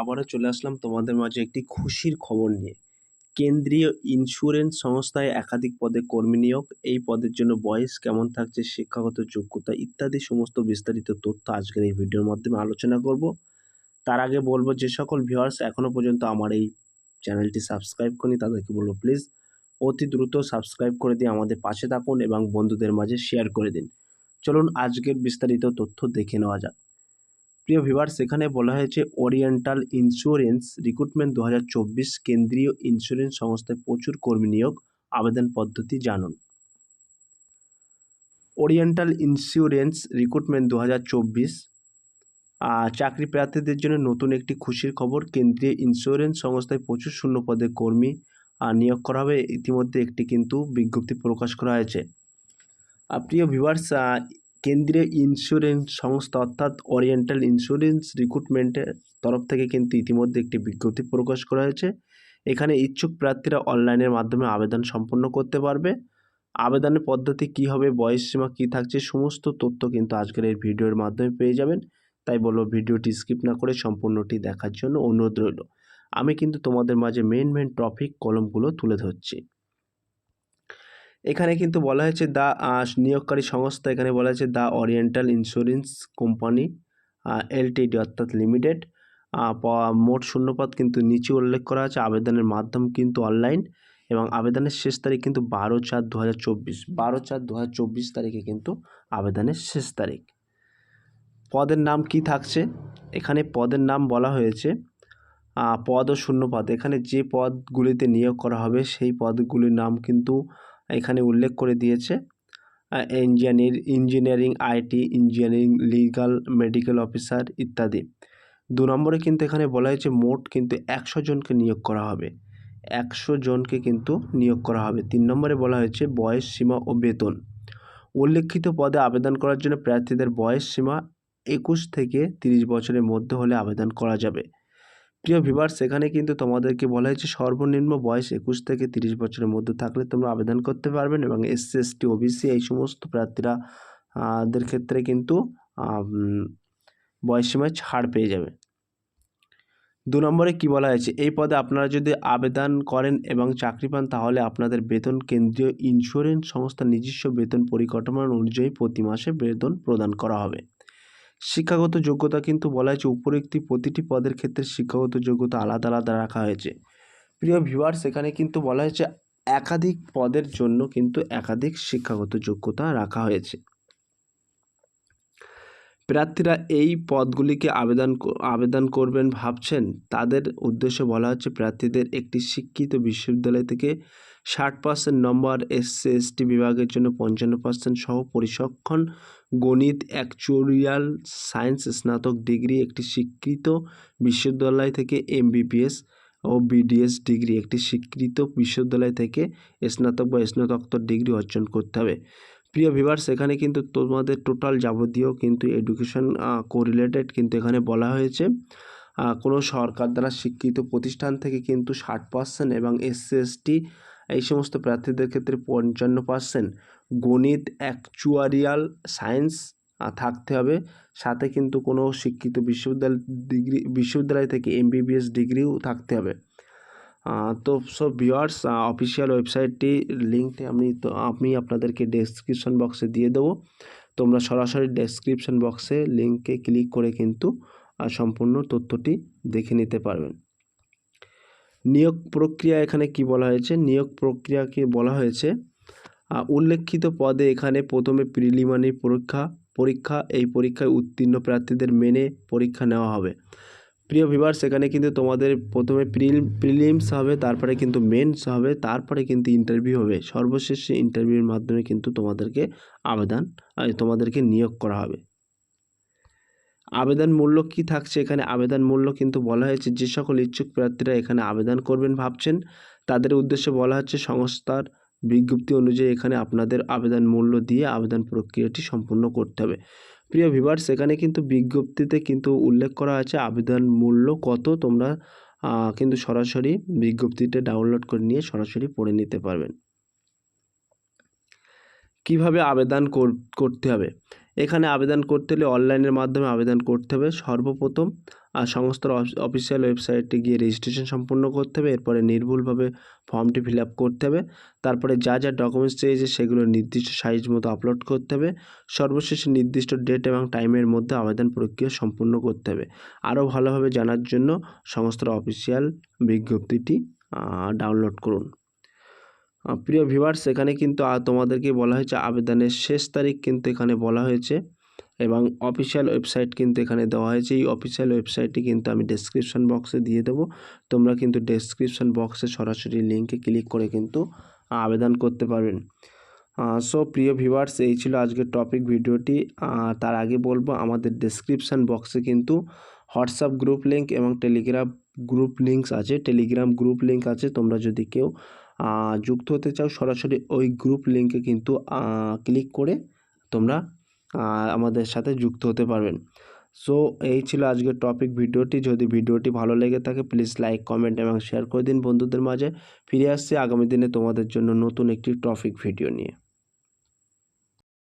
আবারও চলে আসলাম তোমাদের মাঝে একটি খুশির খবর নিয়ে। কেন্দ্রীয় ইন্স্যুরেন্স সংস্থায় একাধিক পদে কর্মী নিয়োগ, এই পদের জন্য বয়স কেমন থাকছে, শিক্ষাগত যোগ্যতা ইত্যাদি সমস্ত বিস্তারিত তথ্য আজকের এই ভিডিওর মাধ্যমে আলোচনা করব। তার আগে বলব, যে সকল ভিউয়ার্স এখনও পর্যন্ত আমার এই চ্যানেলটি সাবস্ক্রাইব করি তাদেরকে বলব প্লিজ অতি দ্রুত সাবস্ক্রাইব করে দিয়ে আমাদের পাশে থাকুন এবং বন্ধুদের মাঝে শেয়ার করে দিন। চলুন আজকের বিস্তারিত তথ্য দেখে নেওয়া যাক। প্রিয় ভিভার্স এখানে বলা হয়েছে ওরিয়েন্টাল ইন্স্যুরেন্স রিক্রুটমেন্ট দু হাজার চব্বিশ কেন্দ্রীয় ইন্স্যুরেন্স সংস্থায় প্রচুর কর্মী নিয়োগ আবেদন পদ্ধতি জানুন। ওরিয়েন্টাল ইন্স্যুরেন্স রিক্রুটমেন্ট দু হাজার চব্বিশ চাকরি প্রার্থীদের জন্য নতুন একটি খুশির খবর, কেন্দ্রীয় ইন্স্যুরেন্স সংস্থায় প্রচুর শূন্য পদে কর্মী নিয়োগ করা হবে। ইতিমধ্যে একটি কিন্তু বিজ্ঞপ্তি প্রকাশ করা হয়েছে। প্রিয় ভিউয়ার্স কেন্দ্রীয় ইন্স্যুরেন্স সংস্থা অর্থাৎ ওরিয়েন্টাল ইন্স্যুরেন্স রিক্রুটমেন্টের তরফ থেকে কিন্তু ইতিমধ্যে একটি বিজ্ঞপ্তি প্রকাশ করা হয়েছে। এখানে ইচ্ছুক প্রার্থীরা অনলাইনের মাধ্যমে আবেদন সম্পন্ন করতে পারবে। আবেদনের পদ্ধতি কী হবে, বয়সসীমা কী থাকছে, সমস্ত তথ্য কিন্তু আজকের এই ভিডিওর মাধ্যমে পেয়ে যাবেন। তাই বলব, ভিডিওটি স্কিপ না করে সম্পূর্ণটি দেখার জন্য অনুরোধ রইল। আমি কিন্তু তোমাদের মাঝে মেন মেন টপিক কলমগুলো তুলে ধরছি। এখানে কিন্তু বলা হয়েছে দ্য নিয়োগকারী সংস্থা। এখানে বলা হয়েছে the oriental insurance company LTD অর্থাৎ লিমিটেড। মোট শূন্যপদ কিন্তু নিচে উল্লেখ করা আছে। আবেদনের মাধ্যম কিন্তু অনলাইন এবং আবেদনের শেষ তারিখ কিন্তু বারো চার দু হাজার চব্বিশ। বারো চার দু হাজার চব্বিশ তারিখে কিন্তু আবেদনের শেষ তারিখ। পদের নাম কি থাকছে? এখানে পদের নাম বলা হয়েছে পদ ও শূন্যপদ। এখানে যে পদগুলিতে নিয়োগ করা হবে সেই পদগুলির নাম কিন্তু এখানে উল্লেখ করে দিয়েছে engineering engineering IT engineering legal medical officer ইত্যাদি। দু নম্বরে কিন্তু এখানে বলা হয়েছে মোট কিন্তু একশো জনকে নিয়োগ করা হবে। একশো জনকে কিন্তু নিয়োগ করা হবে। তিন নম্বরে বলা হয়েছে বয়স সীমা ও বেতন। উল্লেখিত পদে আবেদন করার জন্য প্রার্থীদের বয়স সীমা একুশ থেকে তিরিশ বছরের মধ্যে হলে আবেদন করা যাবে। প্রিয় ভিভার্স এখানে কিন্তু তোমাদেরকে বলা হয়েছে সর্বনিম্ন বয়স একুশ থেকে তিরিশ বছরের মধ্যে থাকলে তোমরা আবেদন করতে পারবেন এবং এসসি এসটি ওবিসি এই সমস্ত প্রার্থীরা দের ক্ষেত্রে কিন্তু বয়সসীমায় ছাড় পেয়ে যাবে। দু নম্বরে কি বলা হয়েছে? এই পদে আপনারা যদি আবেদন করেন এবং চাকরি পান, তাহলে আপনাদের বেতন কেন্দ্রীয় ইন্স্যুরেন্স সংস্থার নিজস্ব বেতন পরিকাঠামো অনুযায়ী প্রতি মাসে বেতন প্রদান করা হবে। শিক্ষাগত যোগ্যতা কিন্তু বলা হয়েছে উপরোক্ত প্রতিটি পদের ক্ষেত্রে শিক্ষাগত যোগ্যতা আলাদা আলাদা রাখা হয়েছে। প্রিয় ভিউয়ার সেখানে কিন্তু বলা হয়েছে একাধিক পদের জন্য কিন্তু একাধিক শিক্ষাগত যোগ্যতা রাখা হয়েছে। প্রার্থীরা এই পদগুলিকে আবেদন আবেদন করবেন ভাবছেন। তাদের উদ্দেশ্যে বলা হচ্ছে প্রার্থীদের একটি শিক্ষিত বিশ্ববিদ্যালয় থেকে ষাট পার্সেন্ট নম্বর এসসি এসটি বিভাগের জন্য পঞ্চান্ন পার্সেন্ট সহ পরিসক্ষণ গণিত অ্যাকচুরিয়াল সায়েন্স স্নাতক ডিগ্রি, একটি স্বীকৃত বিশ্ববিদ্যালয় থেকে এমবিবিএস ও বিডিএস ডিগ্রি, একটি স্বীকৃত বিশ্ববিদ্যালয় থেকে স্নাতক বা স্নাতকোত্তর ডিগ্রি অর্জন করতে হবে। প্রিয় ভিভার্স এখানে কিন্তু তোমাদের টোটাল যাবতীয় কিন্তু এডুকেশন কোরিলেটেড কিন্তু এখানে বলা হয়েছে। কোনো সরকার দ্বারা স্বীকৃত প্রতিষ্ঠান থেকে কিন্তু ষাট পার্সেন্ট এবং এসসি এসটি এই সমস্ত প্রার্থীদের ক্ষেত্রে পঞ্চান্ন পার্সেন্ট গণিত অ্যাকচুয়ারিয়াল সায়েন্স থাকতে হবে। সাথে কিন্তু কোনো শিক্ষিত বিশ্ববিদ্যালয়, ডিগ্রি, বিশ্ববিদ্যালয় থেকে এমবিবিএস ডিগ্রিও থাকতে হবে। তো সব ভিউয়ার্স অফিসিয়াল ওয়েবসাইটটি লিঙ্কটি আমি তো, আমি আপনাদেরকে ডেসক্রিপশন বক্সে দিয়ে দেবো। তোমরা সরাসরি ডেসক্রিপশন বক্সে লিঙ্কে ক্লিক করে কিন্তু সম্পূর্ণ তথ্যটি দেখে নিতে পারবেন। নিয়োগ প্রক্রিয়া এখানে কি বলা হয়েছে? নিয়োগ প্রক্রিয়াকে বলা হয়েছে উল্লেখিত পদে এখানে প্রথমে প্রিলিমিনারি পরীক্ষা পরীক্ষা, এই পরীক্ষায় উত্তীর্ণ প্রার্থীদের মেনে পরীক্ষা নেওয়া হবে। প্রিয় ভিভার্স এখানে কিন্তু তোমাদের প্রথমে প্রিল প্রিলিমস হবে, তারপরে কিন্তু মেন্স হবে, তারপরে কিন্তু ইন্টারভিউ হবে। সর্বশেষ ইন্টারভিউর মাধ্যমে কিন্তু তোমাদেরকে আবেদন তোমাদেরকে নিয়োগ করা হবে। আবেদন মূল্য কি থাকছে এখানে? আবেদন মূল্য কিন্তু বলা হয়েছে, যে সকল ইচ্ছুক প্রার্থীরা এখানে আবেদন করবেন ভাবছেন, তাদের উদ্দেশ্যে বলা হচ্ছে, সংস্থার বিজ্ঞপ্তি অনুযায়ী এখানে আপনাদের আবেদন মূল্য দিয়ে আবেদন প্রক্রিয়াটি সম্পূর্ণ করতে হবে। প্রিয় ভিভার সেখানে কিন্তু বিজ্ঞপ্তিতে কিন্তু উল্লেখ করা আছে আবেদন মূল্য কত তোমরা কিন্তু সরাসরি বিজ্ঞপ্তিতে ডাউনলোড করে নিয়ে সরাসরি পড়ে নিতে পারবেন। কীভাবে আবেদন কর- করতে হবে? এখানে আবেদন করতে হলে অনলাইনের মাধ্যমে আবেদন করতে হবে। সর্বপ্রথম আর সমস্ত অফিসিয়াল ওয়েবসাইটে গিয়ে রেজিস্ট্রেশন সম্পূর্ণ করতে হবে। এরপরে নির্ভুলভাবে ফর্মটি ফিল আপ করতে হবে। তারপরে যা যা ডকুমেন্টস চেয়েছে সেগুলো নির্দিষ্ট সাইজ মতো আপলোড করতে হবে। সর্বশেষে নির্দিষ্ট ডেট এবং টাইমের মধ্যে আবেদন প্রক্রিয়া সম্পূর্ণ করতে হবে। আরও ভালোভাবে জানার জন্য সমস্ত অফিসিয়াল বিজ্ঞপ্তিটি ডাউনলোড করুন। প্রিয় ভিউয়ার্স এখানে কিন্তু তোমাদেরকে বলা হয়েছে আবেদনের শেষ তারিখ কিন্তু এখানে বলা হয়েছে। এবং অফিসিয়াল ওয়েবসাইট কিন্তু এখানে দেওয়া হয়েছে। এই অফিসিয়াল ওয়েবসাইটটি কিন্তু আমি ডেসক্রিপশন বক্সে দিয়ে দেবো। তোমরা কিন্তু ডেসক্রিপশন বক্সে সরাসরি লিঙ্কে ক্লিক করে কিন্তু আবেদন করতে পারবেন। সো প্রিয় ভিউয়ার্স এই ছিল আজকের টপিক ভিডিওটি তার আগে বলব, আমাদের ডেসক্রিপশন বক্সে কিন্তু হোয়াটসঅ্যাপ গ্রুপ লিঙ্ক এবং টেলিগ্রাম গ্রুপ লিঙ্কস আছে। টেলিগ্রাম গ্রুপ লিঙ্ক আছে। তোমরা যদি কেউ যুক্ত হতে চাও, সরাসরি ওই গ্রুপ লিঙ্কে কিন্তু ক্লিক করে তোমরা আমাদের সাথে যুক্ত হতে পারবেন। সো এই ছিল আজকের টপিক ভিডিওটি। যদি ভিডিওটি ভালো লেগে থাকে প্লিজ লাইক কমেন্ট এবং শেয়ার করে দিন বন্ধুদের মাঝে। ফিরে আসছি আগামী দিনে তোমাদের জন্য নতুন একটি টপিক ভিডিও নিয়ে।